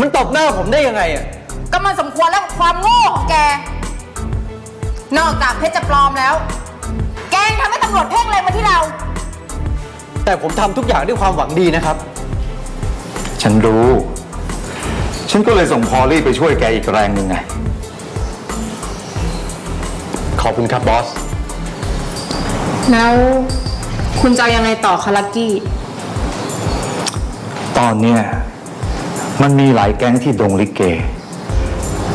มันตบหน้าผมได้ยังไงอะ ก็มันสมควรแล้วกับความโง่ของแก นอกจากเพชรจะปลอมแล้ว แกยังทำให้ตำรวจเพ่งเล็งมาที่เรา แต่ผมทำทุกอย่างด้วยความหวังดีนะครับ ฉันรู้ ฉันก็เลยส่งพอลลี่ไปช่วยแกอีกแรงหนึ่งไง ขอบคุณครับบอส แล้ว คุณจะเอายังไงต่อคะลักกี้ ตอนเนี้ยมันมีหลายแก๊งที่ดงลิเก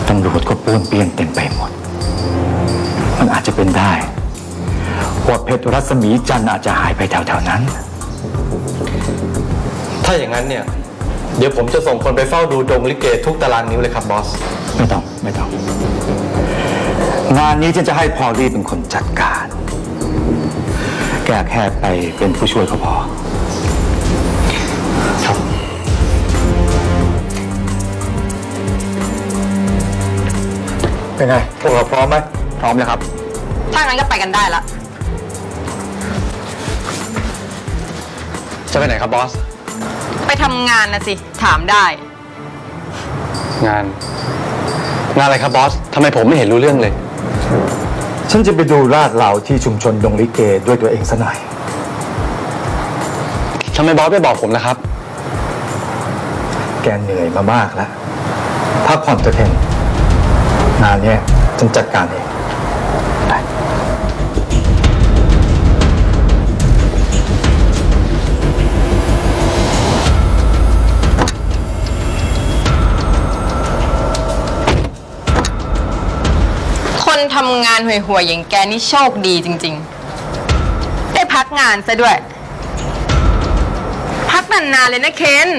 ตำรวจก็ป้วนเปี้ยนเต็มไปหมด มันอาจจะเป็นได้ว่าเพชรรัศมีจันทร์อาจจะหายไปแถวๆนั้น ถ้าอย่างนั้นเนี่ย เดี๋ยวผมจะส่งคนไปเฝ้าดูดงลิเกทุกตารางนิ้วเลยครับบอส ไม่ต้อง ไม่ต้อง งานนี้ฉันจะให้พอลลี่เป็นคนจัดการแกแค่ไปเป็นผู้ช่วยก็พอ ครับ เป็นไงพวกเราพร้อมไหมพร้อมแล้วครับ ถ้างั้นก็ไปกันได้ละ จะไปไหนครับบอส ไปทำงานนะสิ ถามได้ งาน งานอะไรครับบอสทำไมผมไม่เห็นรู้เรื่องเลย ฉันจะไปดูลาดเหลาที่ชุมชนดงลิเกด้วยตัวเองซะหน่อย ทำไมบอสไม่บอกผมล่ะครับ แกเหนื่อยมามากแล้วพักผ่อนเถอะเทนงานเนี้ยฉันจัดการเอง งานห่วยๆอย่างแกนี่โชคดีจริง ๆ ได้พักงานซะด้วย พักนานๆเลยนะเคน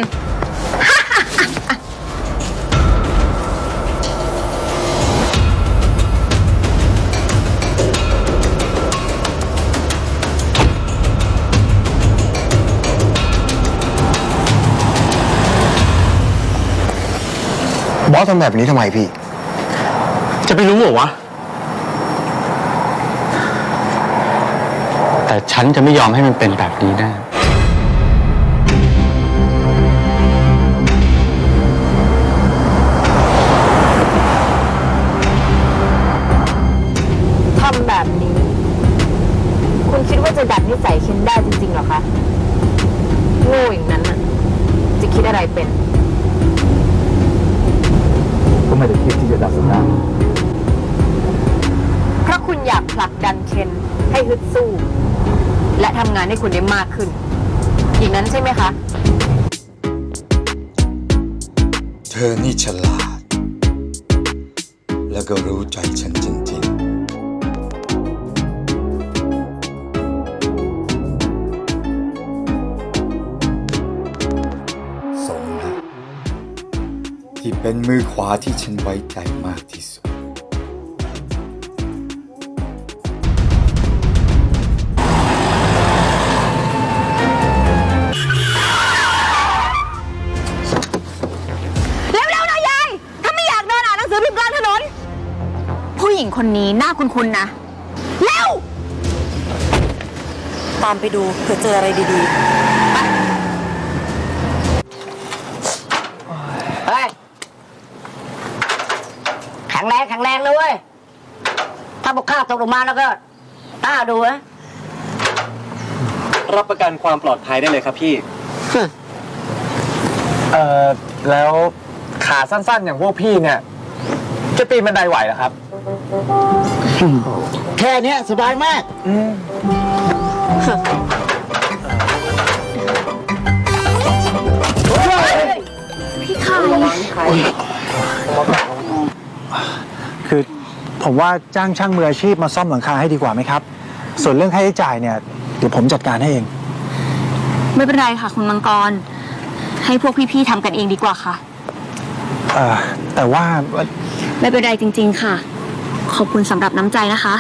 บอสทำแบบนี้ทำไมพี่ จะไปรู้เหรอวะ แต่ฉันจะไม่ยอมให้มันเป็นแบบนี้แน่ทำแบบนี้ คุณคิดว่าจะดัดนิสัยเคนได้จริงๆเหรอคะโง่อย่างนั้นน่ะ จะคิดอะไรเป็น ก็ไม่ได้คิดที่จะดัดสันดาน เพราะคุณอยากผลักดันเคนให้ฮึดสู้ และทำงานให้คุณได้มากขึ้น อย่างนั้นใช่ไหมคะ เธอนี่ฉลาด แล้วก็รู้ใจฉันจริงๆสมนะที่เป็นมือขวาที่ฉันไว้ใจมากที่สุด คนนี้หน้าคุ้นๆนะ เร็ว ตามไปดูเผื่อเจออะไรดีๆเฮ้ยแข็งแรงแข็งแรงนะเว้ย ถ้าบุกข้าวตกลงมาแล้วก็ต้าดูนะรับประกันความปลอดภัยได้เลยครับพี่ฮึเอ่อ แล้วขาสั้นๆอย่างพวกพี่เนี่ย จะปีนบันไดไหวเหรอครับ แค่เนี้ยสบายมากคือผมว่าจ้างช่างมืออาชีพมาซ่อมหลังคาให้ดีกว่าไหมครับ ส่วนเรื่องค่าใช้จ่ายเนี่ยเดี๋ยวผมจัดการให้เอง ไม่เป็นไรค่ะ คุณมังกร ให้พวกพี่ๆทำกันเองดีกว่าค่ะ เอ่อแต่ว่า ไม่เป็นไรจริง ๆ ค่ะ ขอบคุณสำหรับน้ำใจนะคะ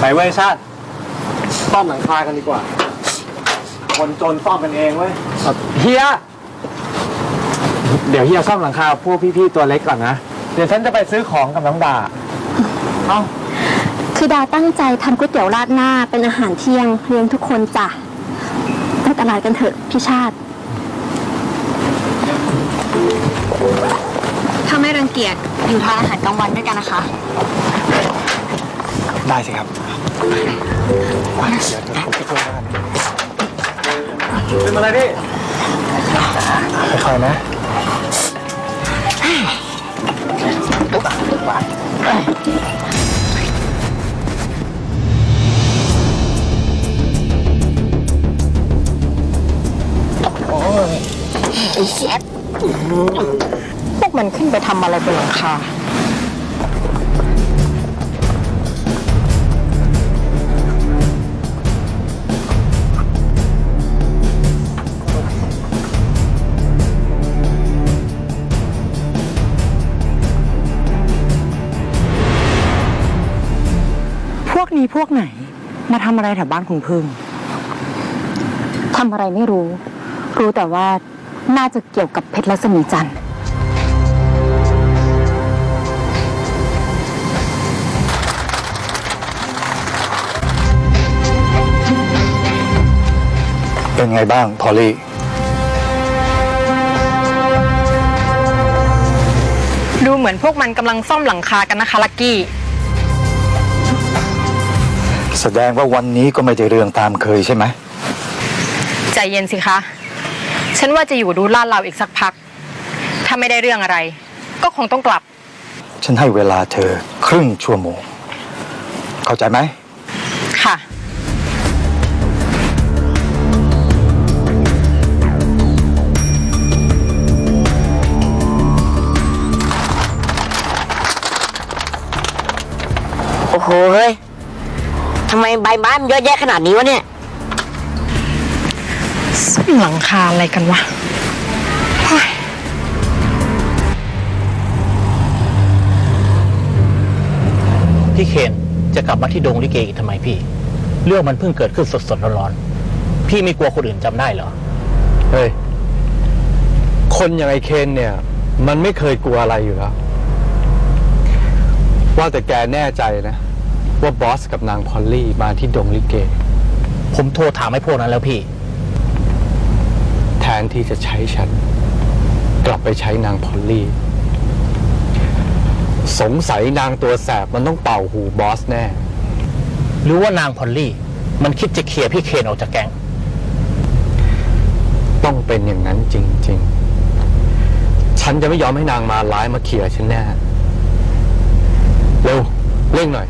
ไปเว้ยชาติซ่อมหลังคากันดีกว่า คนจนซ่อมกันเองเว้ยเฮีย เดี๋ยวเฮียซ่อมหลังคาพวกพี่ๆตัวเล็กก่อนนะ เดี๋ยวฉันจะไปซื้อของกับน้องดาเอ้าคคือดาตั้งใจทำก๋วยเตี๋ยวราดหน้าเป็นอาหารเที่ยงเลี้ยงทุกคนจ้ะไปตลาดกันเถอะพี่ชาติ ถ้าไม่รังเกียจอยู่ทานอาหารกลางวันด้วยกันนะคะ ได้สิครับเดี๋ยวเดี๋ยวผมจะช่วยแล้วกันเป็นอะไรพี่ค่อยๆนะพวก มันขึ้นไปทำอะไรบนหลังคา พวกนี้พวกไหน มาทำอะไรแถวบ้านคุณพึ่ง ทำอะไรไม่รู้ รู้แต่ว่าน่าจะเกี่ยวกับเพชรลักษมีจันทร์ เป็นไงบ้างพอลลี่ดูเหมือนพวกมันกำลังซ่อมหลังคากันนะคะลักกี้ แสดงว่าวันนี้ก็ไม่ได้เรื่องตามเคยใช่ไหมใจเย็นสิคะ ฉันว่าจะอยู่ดูลาดเราอีกสักพัก ถ้าไม่ได้เรื่องอะไร ก็คงต้องกลับ ฉันให้เวลาเธอครึ่งชั่วโมง เข้าใจไหม หเฮ้ยทำไมใบไม้มันเยอะแยะขนาดนี้วะเนี่ย ซ่อมหลังคาอะไรกันวะพี่เคนจะกลับมาที่ดงลิเกอีกทำไมพี่ เรื่องมันเพิ่งเกิดขึ้นสดๆร้อนๆพี่ไม่กลัวคนอื่นจำได้เหรอ เฮ้ย คนอย่างไอเคนเนี่ย มันไม่เคยกลัวอะไรอยู่แล้ว ว่าแต่แกแน่ใจนะ ว่าบอสกับนางพอลลี่มาที่ดงลิเก ผมโทรถามให้พวกนั้นแล้วพี่ แทนที่จะใช้ฉัน กลับไปใช้นางพอลลี่ สงสัยนางตัวแสบมันต้องเป่าหูบอสแน่ หรือว่านางพอลลี่ มันคิดจะเคลียร์พี่เคนออกจากแก๊ง ต้องเป็นอย่างนั้นจริง ๆ ฉันจะไม่ยอมให้นางมาร้ายมาเคลียร์ฉันแน่ เร็วเร่งหน่อย